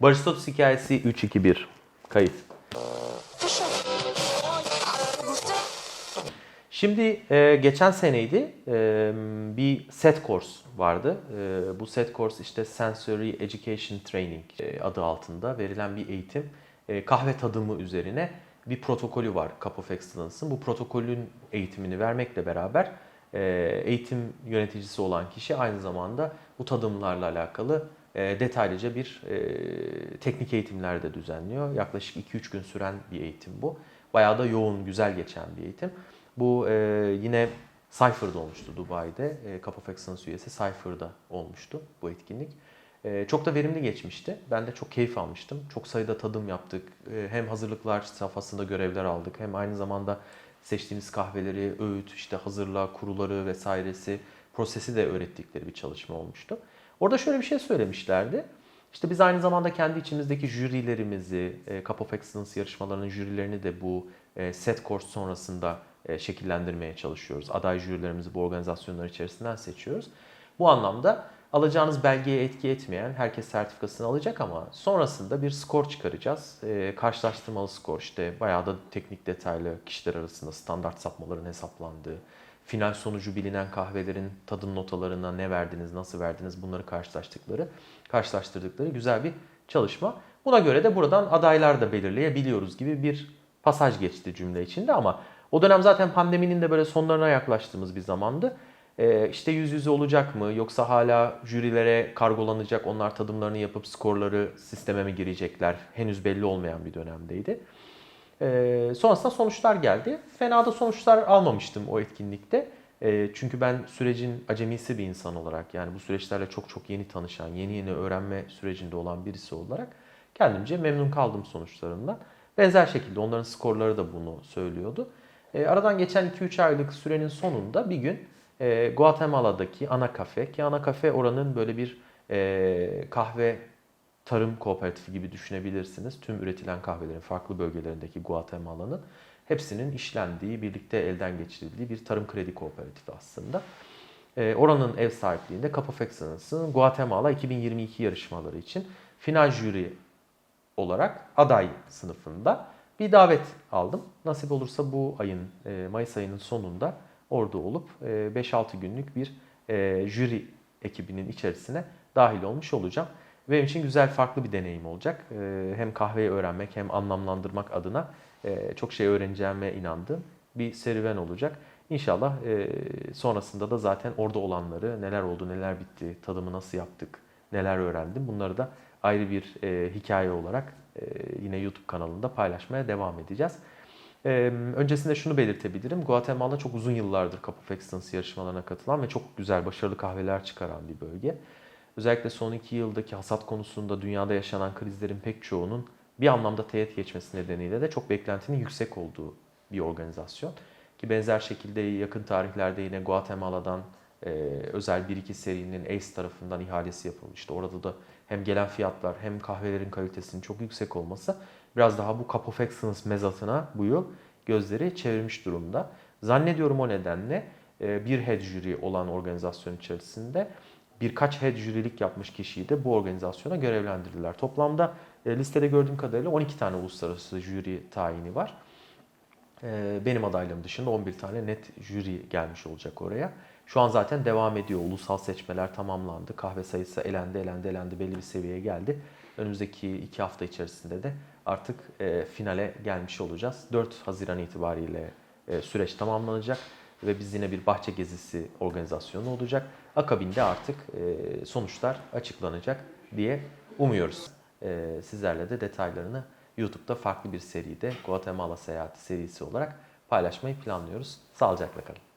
Baristotus hikayesi 3-2-1. Kayıt. Şimdi e, geçen seneydi e, bir set course vardı. E, bu set course işte Sensory Education Training e, adı altında verilen bir eğitim. E, kahve tadımı üzerine bir protokolü var Cup of Excellence'ın. Bu protokolün eğitimini vermekle beraber e, eğitim yöneticisi olan kişi aynı zamanda bu tadımlarla alakalı detaylıca bir e, teknik eğitimler de düzenliyor. Yaklaşık 2-3 gün süren bir eğitim bu. Bayağı da yoğun, güzel geçen bir eğitim. Bu e, yine Cypher'da olmuştu Dubai'de. E, Cup of Excellence üyesi Cypher'da olmuştu bu etkinlik. E, çok da verimli geçmişti. Ben de çok keyif almıştım. Çok sayıda tadım yaptık. E, hem hazırlıklar safhasında görevler aldık hem aynı zamanda seçtiğimiz kahveleri, öğüt, işte hazırla, kuruları vesairesi, prosesi de öğrettikleri bir çalışma olmuştu. Orada şöyle bir şey söylemişlerdi. İşte biz aynı zamanda kendi içimizdeki jürilerimizi, e, Cup of Excellence yarışmalarının jürilerini de bu e, set course sonrasında e, şekillendirmeye çalışıyoruz. Aday jürilerimizi bu organizasyonlar içerisinden seçiyoruz. Bu anlamda alacağınız belgeye etki etmeyen herkes sertifikasını alacak ama sonrasında bir skor çıkaracağız. E, karşılaştırmalı skor işte bayağı da teknik detaylı kişiler arasında standart sapmaların hesaplandığı, final sonucu bilinen kahvelerin tadım notalarına ne verdiniz, nasıl verdiniz bunları karşılaştıkları, karşılaştırdıkları güzel bir çalışma. Buna göre de buradan adaylar da belirleyebiliyoruz gibi bir pasaj geçti cümle içinde ama o dönem zaten pandeminin de böyle sonlarına yaklaştığımız bir zamandı. Ee, işte yüz yüze olacak mı yoksa hala jürilere kargolanacak onlar tadımlarını yapıp skorları sisteme mi girecekler henüz belli olmayan bir dönemdeydi. Ee, sonrasında sonuçlar geldi. Fena da sonuçlar almamıştım o etkinlikte. Ee, çünkü ben sürecin acemisi bir insan olarak yani bu süreçlerle çok çok yeni tanışan, yeni yeni öğrenme sürecinde olan birisi olarak kendimce memnun kaldım sonuçlarından. Benzer şekilde onların skorları da bunu söylüyordu. E, aradan geçen 2-3 aylık sürenin sonunda bir gün e, Guatemala'daki ana kafe ki ana kafe oranın böyle bir e, kahve tarım kooperatifi gibi düşünebilirsiniz. Tüm üretilen kahvelerin farklı bölgelerindeki Guatemala'nın hepsinin işlendiği, birlikte elden geçirildiği bir tarım kredi kooperatifi aslında. E, oranın ev sahipliğinde Cup of Excellence'ın Guatemala 2022 yarışmaları için final jüri olarak aday sınıfında bir davet aldım. Nasip olursa bu ayın, e, Mayıs ayının sonunda orada olup e, 5-6 günlük bir e, jüri ekibinin içerisine dahil olmuş olacağım. Benim için güzel, farklı bir deneyim olacak. E, hem kahveyi öğrenmek hem anlamlandırmak adına e, çok şey öğreneceğime inandığım bir serüven olacak. İnşallah e, sonrasında da zaten orada olanları, neler oldu, neler bitti, tadımı nasıl yaptık, neler öğrendim bunları da ayrı bir e, hikaye olarak yine YouTube kanalında paylaşmaya devam edeceğiz. Öncesinde şunu belirtebilirim. Guatemala çok uzun yıllardır Cup of Excellence yarışmalarına katılan ve çok güzel, başarılı kahveler çıkaran bir bölge. Özellikle son iki yıldaki hasat konusunda dünyada yaşanan krizlerin pek çoğunun bir anlamda teğet geçmesi nedeniyle de çok beklentinin yüksek olduğu bir organizasyon. Ki benzer şekilde yakın tarihlerde yine Guatemala'dan e, özel bir iki serinin ACE tarafından ihalesi yapılmıştı. Orada da hem gelen fiyatlar hem kahvelerin kalitesinin çok yüksek olması biraz daha bu Cup of Excellence mezatına bu yıl gözleri çevirmiş durumda. Zannediyorum o nedenle e, bir head jüri olan organizasyon içerisinde birkaç head jürilik yapmış kişiyi de bu organizasyona görevlendirdiler. Toplamda e, listede gördüğüm kadarıyla 12 tane uluslararası jüri tayini var. E, benim adaylığım dışında 11 tane net jüri gelmiş olacak oraya. Şu an zaten devam ediyor. Ulusal seçmeler tamamlandı. Kahve sayısı elendi, elendi, elendi. Belli bir seviyeye geldi. Önümüzdeki iki hafta içerisinde de artık e, finale gelmiş olacağız. 4 Haziran itibariyle süreç tamamlanacak ve biz yine bir bahçe gezisi organizasyonu olacak. Akabinde artık e, sonuçlar açıklanacak diye umuyoruz. E, sizlerle de detaylarını YouTube'da farklı bir seride Guatemala seyahati serisi olarak paylaşmayı planlıyoruz. Sağlıcakla kalın.